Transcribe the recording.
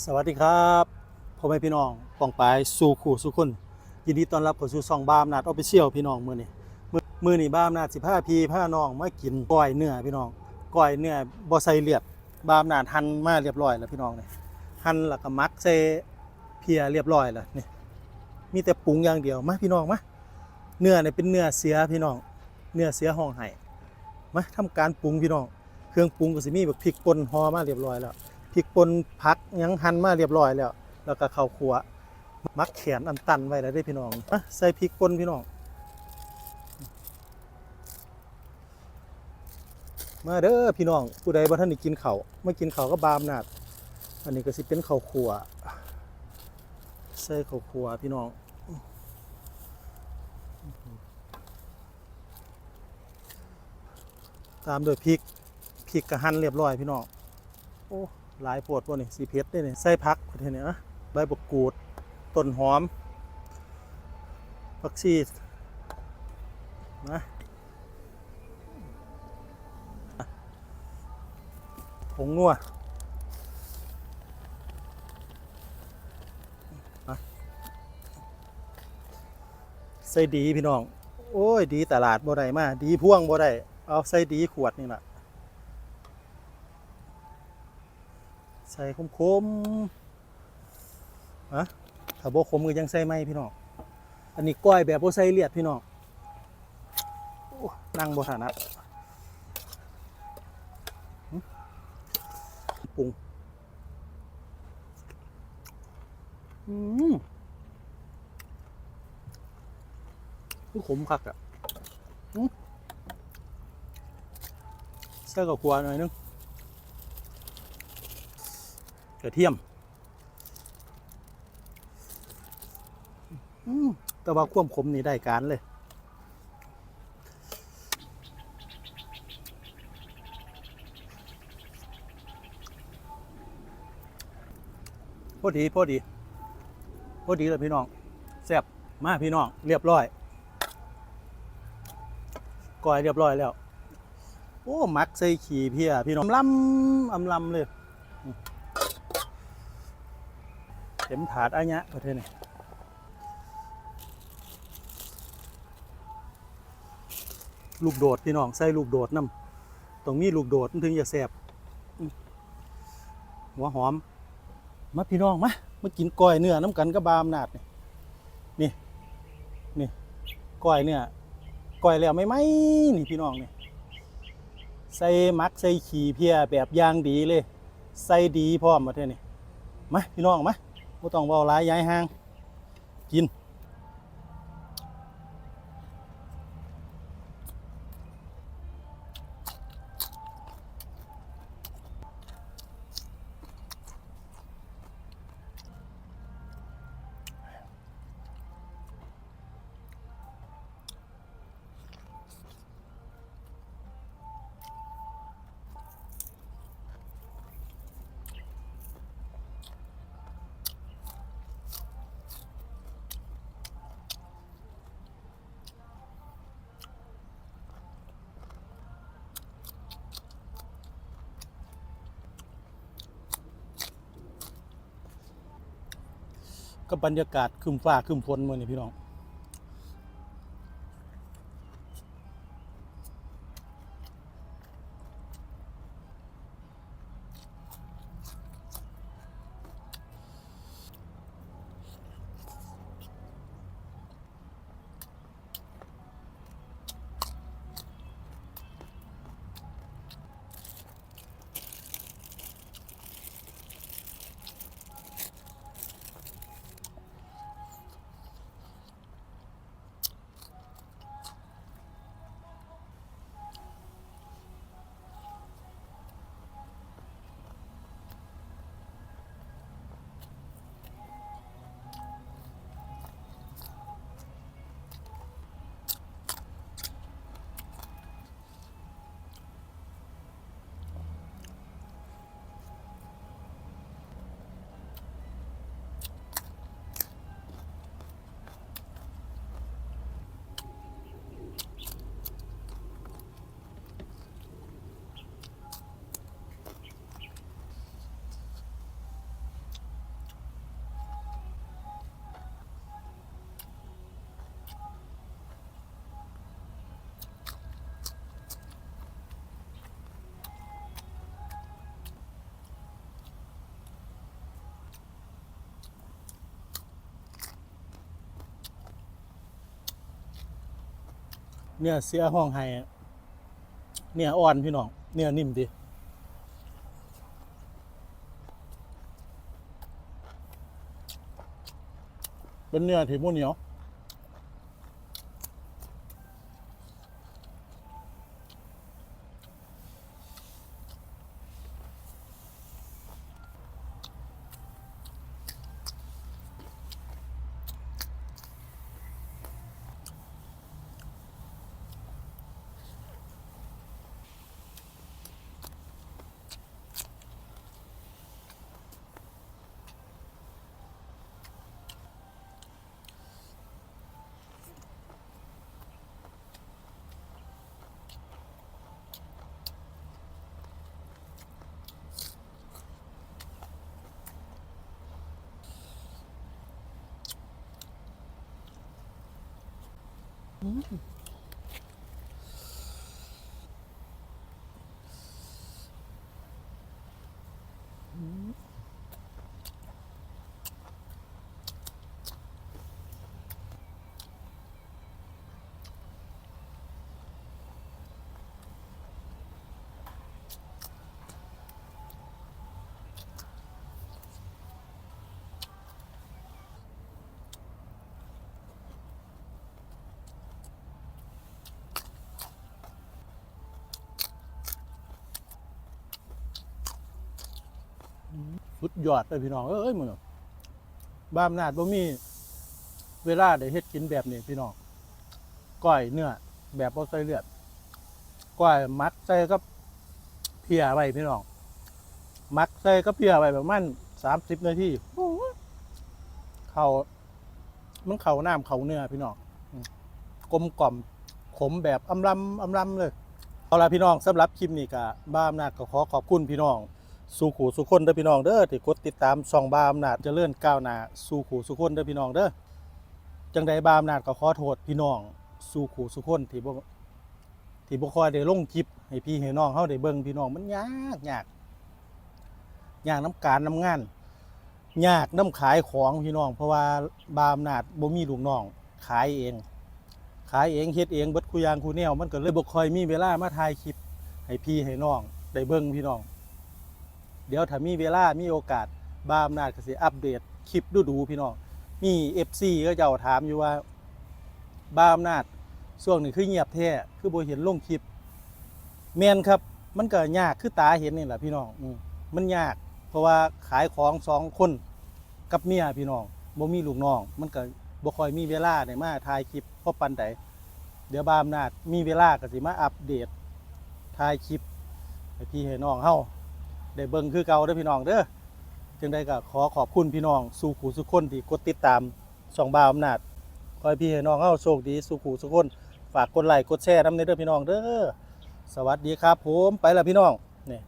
สวัสดีครับพ่อแม่พี่น้องปองปายสู่ขู่สู่คนยินดีต้อนรับเข้าสู่ซองบามนาดออฟฟิเชียลพี่น้องมื้อนี้มื้อนี้บามนาด15พี่พาน้องมากินก้อยเนื้อพี่น้องก้อยเนื้อบ่ใส่เลือดบามนาดหั่นมาเรียบร้อยแล้วพี่น้องนี่หั่นแล้วก็มักใส่เพียเรียบร้อยแล้วนี่มีแต่ปรุงอย่างเดียวมาพี่น้องมาเนื้อเนี่ยเป็นเนื้อเสียพี่น้อง เนื้อเสียห้องไห้มาทำการปรุงพี่น้อง เครื่องปรุงก็สิมีแบบพริกป่นหอมาเรียบร้อยแล้ว พริกป่นผักยังหั่นมาเรียบร้อยแล้ว แล้วก็ข้าวคั่วมักแขนอันตันไว้แล้วได้พี่น้องอะใส่พริกป่นพี่น้อง มาเด้อพี่น้องผู้ใดบ่ทันได้กินข้าวมากินข้าวก็บามนาดอันนี้ก็สิเป็นข้าวคั่วใส่ข้าวคั่วพี่น้องตามด้วยพริกพริกก็หั่นเรียบร้อยพี่น้องโอ้ หลายโปวดพวกนี้สีเพชรได้นี่ใส่พักประเทศนี้นะใบบกกูดต้นหอมผักชีนะผงนัวใส่ดีพี่น้อง โอ้ย ดีตลาดบ่ได้มา ดีพ่วงบ่ได้ เอาใส่ดีขวดนี่แหละ ใส่คมๆอะถ้าบ่คมก็ยังใส่ไม่พี่น้อง อันนี้ก้อยแบบบ่ใส่เลียดพี่น้องนั่งบ่ถนัดปรุงอืมคือขมคักอะหึใส่กับขัวหน่อยนึง กระเทียมแต่ว่าความขมนี่ได้การเลยพอดีพอดีพอดีเลยพี่น้องแซ่บมาพี่น้อง เรียบร้อยก้อยเรียบร้อยแล้ว โอ้ มักใส่ขี่เพียพี่น้องอำลำอำลำเลย เข็มถาดอันเนี้ยประเทศนี้ลูกโดดพี่น้องใส่ลูกโดดน้ำตรงนี้ลูกโดดมันถึงจะแสบหัวหอม มาพี่น้องมามากินก้อยเนื้อน้ำกันกับบามนาดนี่นี่นี่ก้อยเนื้อก้อยแล้วไม่ไหมนี่พี่น้องนี่ใส่มักใส่ขี่เพียแบบยางดีเลย ใส่ดีพร้อมประเทศนี้มาพี่น้องมา บ่ต้องเว้าหลายย้ายห้าง กิน กับบรรยากาศครึมฟ้าครึมฝนมื้อนี้พี่น้อง เนื้อเสียห้องไห้เนื้ออ่อนพี่น้องเนื้อนิ่มดีเป็นเนื้อที่บ่เหนียว สุ ดยอดเลยพี่น้องเอ้ยมึงบ้ามนาดบ่มีเวลาได้เฮ็ดกินแบบนี้พี่น้องก้อยเนื้อแบบบ่ใส่เลือดก้อยมักใส่กับเพียไว้พี่น้องมักใส่กับเพียไว้ประมาณ30นาทีเข้ามันเข้าน้ำเข้าเนื้อพี่น้องกลมกล่อมขมแบบอำลำอำลำเลย เอาละพี่น้องสำหรับคลิปนี้ก็บ้าอำนาจก็ขอขอบคุณพี่น้อง สู่ขู่สุคนเด้อพี่น้องเด้อที่กดติดตามช่องบาอำนาจเจริญก้าวหน้าสู่ขู่สุคนเด้อพี่น้องเด้อจังใดบาอำนาจก็ขอโทษพี่น้องสู่ขู่สุคนที่บ่ที่บ่คอยได้ลงคลิปให้พี่ให้น้องเฮาได้เบิ่งพี่น้องมันยากยากยากน้ำการน้ำงานยากน้ำขายของพี่น้อง เพราะว่าบาอำนาจบ่มีลูกน้องขายเอง ขายเองเฮ็ดเองเบิดคุยางคูแนวมันก็เลยบ่ค่อยมีเวลามาถ่ายคลิปให้พี่ให้น้องได้เบิ่งพี่น้อง เดี๋ยวถ้ามีเวลา มีโอกาสบาอำนาจก็สิอัปเดตคลิปดูดูพี่น้อง มี FC ก็เจ้าถามอยู่ว่าบาอำนาจช่วงนี้คือเงียบแท้คือโบเห็นลงคลิปแมนครับ มันก็ยากคือตาเห็นนี่แหละพี่น้องอืมันยากเพราะว่าขายของสองคนกับเมียพี่น้องบ่มีลูกน้อง มันก็บ่ค่อยมีเวลาได้มาถ่ายคลิปพราะปานใดเดี๋ยวบาอำนาจมีเวลาก็สิมาอัปเดตถ่ายคลิปให้พี่ให้น้องเฮา ได้เบิ่งคือเก่าเด้อพี่น้องเด้อจึงได้ก็ขอขอบคุณพี่น้องสู่ขู่สุขคนที่กดติดตามช่องบ่าวอำนาจขอให้พี่ให้น้องเฮาโชคดีสู่ขู่สุขคนฝากกดไลค์กดแชร์นำในเด้อพี่น้องเด้อสวัสดีครับผมไปแล้วพี่น้องนี่